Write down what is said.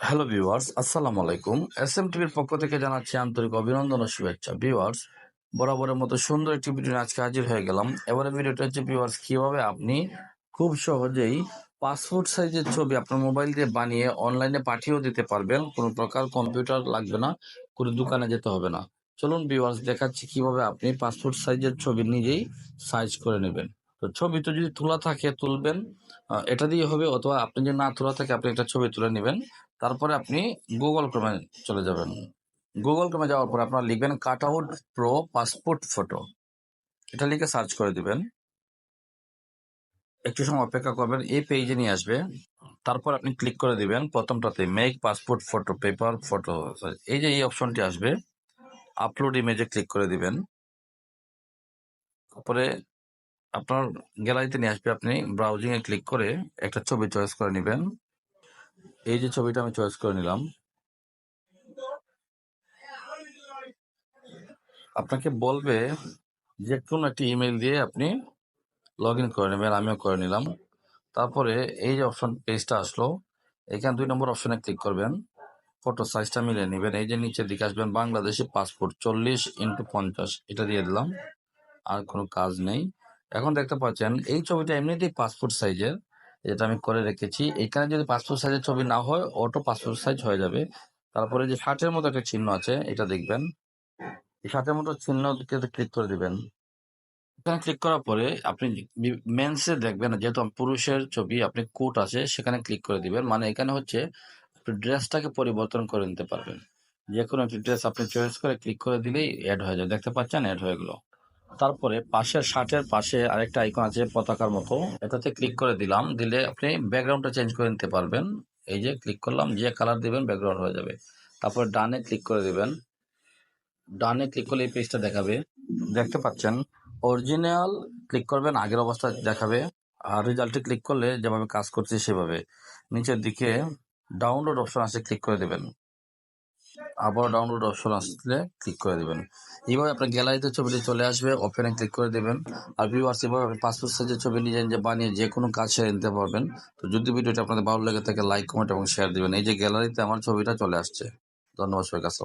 Hello viewers আসসালামু আলাইকুম S M টিভির পক্ষ থেকে জানাচ্ছি আন্তরিক অভিনন্দন ও শুভেচ্ছা। ভিউয়ার্স বরাবরের মতো সুন্দর একটি ভিডিও আজকে হাজির হয়ে গেলাম। এবারে ভিডিওটা হচ্ছে ভিউয়ার্স কীভাবে আপনি খুব সহজেই পাসপোর্ট সাইজের ছবি আপনার মোবাইল দিয়ে বানিয়ে অনলাইনে পাঠিয়েও দিতে পারবেন। কোনো প্রকার কম্পিউটার লাগবে না, কোনো দোকানে যেতে হবে না। চলুন ভিউয়ার্স দেখাচ্ছি কীভাবে আপনি পাসপোর্ট সাইজের ছবি নিজেই সাইজ করে নেবেন। তো ছবি তো যদি তোলা থাকে, তুলবেন এটা দিয়ে হবে, অথবা আপনি যদি না তোলা থাকে, আপনি একটা ছবি তুলে নেবেন। তারপরে আপনি গুগল ক্রমে চলে যাবেন। গুগল ক্রমে যাওয়ার পর আপনার লিখবেন cut out pro passport photo এটা লিখে সার্চ করে দিবেন। একটু সময় অপেক্ষা করবেন, এই পেজে নিয়ে আসবে। তারপর আপনি ক্লিক করে দিবেন, প্রথমটাতে make passport photo paper photo এই যে এই অপশনটি আসবে আপলোড ইমেজে ক্লিক করে দিবেন। তারপরে আপনার গ্যালারিতে নিয়ে আসবে আপনি ব্রাউজিং এ ক্লিক করে একটা ছবি চয়েস করে নেবেন। এই যে ছবিটা আমি চয়েস করে নিলাম। আপনাকে বলবে যে কোনো একটি ইমেল দিয়ে আপনি লগ ইন করে নেবেন, আমিও করে নিলাম। তারপরে এই যে অপশন পেজটা আসলো, এখানে দুই নম্বর অপশনে ক্লিক করবেন। ফটো সাইজটা মিলিয়ে নেবেন। এই যে নিচের দিকে আসবেন, বাংলাদেশি পাসপোর্ট চল্লিশ ইন্টু পঞ্চাশ, এটা দিয়ে দিলাম। আর কোনো কাজ নেই। এখন দেখতে পাচ্ছেন, এই ছবিটা এমনিতেই পাসপোর্ট সাইজের যেটা আমি করে রেখেছি। এখানে যদি পাসপোর্ট সাইজের ছবি না হয় অটো পাসপোর্ট সাইজ হয়ে যাবে। তারপরে যে ষাটের মতো একটা চিহ্ন আছে, এটা দেখবেন। এই ষাটের মতো চিহ্ন ক্লিক করে দিবেন। এখানে ক্লিক করার পরে আপনি মেন্সে দেখবেন, যেহেতু পুরুষের ছবি, আপনি কোট আছে, সেখানে ক্লিক করে দিবেন। মানে এখানে হচ্ছে, আপনি ড্রেসটাকে পরিবর্তন করে নিতে পারবেন। যে কোনো একটি ড্রেস আপনি চয়েস করে ক্লিক করে দিলেই অ্যাড হয়ে যাবে। দেখতে পাচ্ছেন অ্যাড হয়ে গেলো। তারপরে পাশের শার্টের পাশে আরেকটা আইকন আছে পতাকার মতো। এটাতে ক্লিক করে দিলাম, দিলে আপনি ব্যাকগ্রাউন্ডটা চেঞ্জ করে নিতে পারবেন। এই যে ক্লিক করলাম, যে কালার দিবেন ব্যাকগ্রাউন্ড হয়ে যাবে। তারপর ডানে ক্লিক করে দিবেন। ডানে ক্লিক করলে এই পেজটা দেখাবে। দেখতে পাচ্ছেন অরিজিনাল ক্লিক করবেন, আগের অবস্থা দেখাবে। আর রেজাল্টে ক্লিক করলে যেভাবে কাজ করছে সেভাবে। নিচের দিকে ডাউনলোড অপশন আছে ক্লিক করে দেবেন। আবার ডাউনলোড অপশন আসলে ক্লিক করে দেবেন। এইভাবে আপনার গ্যালারিতে ছবিটি চলে আসবে ওপেনে ক্লিক করে দেবেন। আর ভিউয়ার্স এভাবে আপনি পাসপোর্ট সাইজের ছবি নিজে নিজে বানিয়ে যে কোনো কাজ সেরে নিতে পারবেন। তো যদি ভিডিওটি আপনাদের ভালো লেগে থাকে লাইক কমেন্ট এবং শেয়ার দেবেন। এই যে গ্যালারিতে আমার ছবিটা চলে আসছে। ধন্যবাদ সবাই কাছে